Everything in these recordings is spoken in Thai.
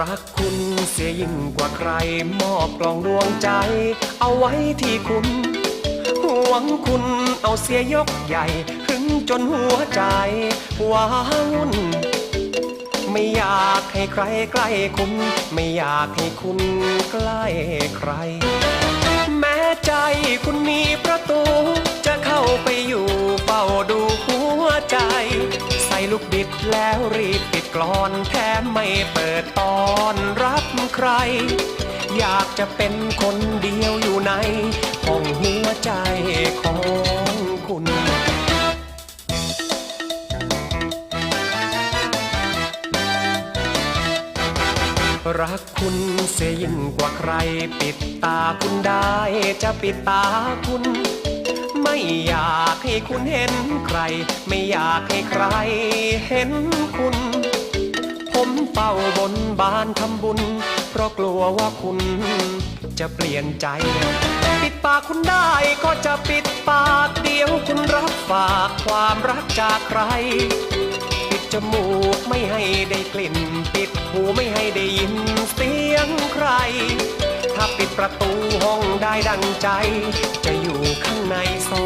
รักคุณเสียยิ่งกว่าใคร มอบกล่องดวงใจ เอาไว้ที่คุณหวังคุณเอาเสียยกใหญ่หึงจนหัวใจว้าวุ่นไม่อยากให้ใครใกล้คุณ ไม่อยากให้คุณใกล้ใคร แม้ใจคุณมีประตู ลูกบิดแล้วรีบปิดกลอนแถมไม่เปิดตอนรับใคร อยากจะเป็นคนเดียวอยู่ในห้องหัวใจของคุณรักคุณเสียยิ่งกว่าใคร ปิดตาคุณได้จะปิดตาคุณ ไม่อยากให้คุณเห็นใคร ไม่อยากให้ใครเห็นคุณ ผมเฝ้าบนบานทำบุญ เพราะกลัวว่าคุณจะเปลี่ยนใจ ปิดปากคุณได้ก็จะปิดปากเดียวคุณรับฝากความรักจากใคร ปิดจมูกไม่ให้ได้กลิ่น ปิดหูไม่ให้ได้ยินเสียงใคร ถ้าปิดประตูห้องได้ดังใจ จะอยู่ข้างในสองคน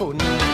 กับ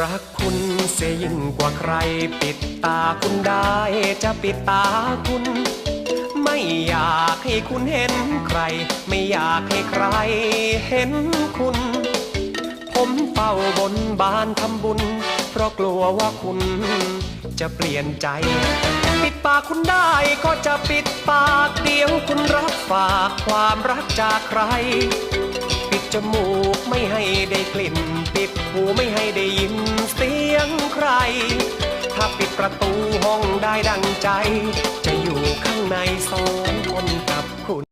รักคุณเสียยิ่งกว่าใคร ปิดตาคุณได้จะปิดตาคุณ ไม่อยากให้คุณเห็นใคร ไม่อยากให้ใครเห็นคุณ ผมเฝ้าบนบานทำบุญ เพราะกลัวว่าคุณจะเปลี่ยนใจ ปิดปากคุณได้ก็จะปิดปากเดียวคุณรับฝากความรักจากใคร จมูกไม่ให้ได้กลิ่น ปิดหูไม่ให้ได้ยินเสียงใคร ถ้าปิดประตูห้องได้ดังใจ จะอยู่ข้างในสองคนกับคุณ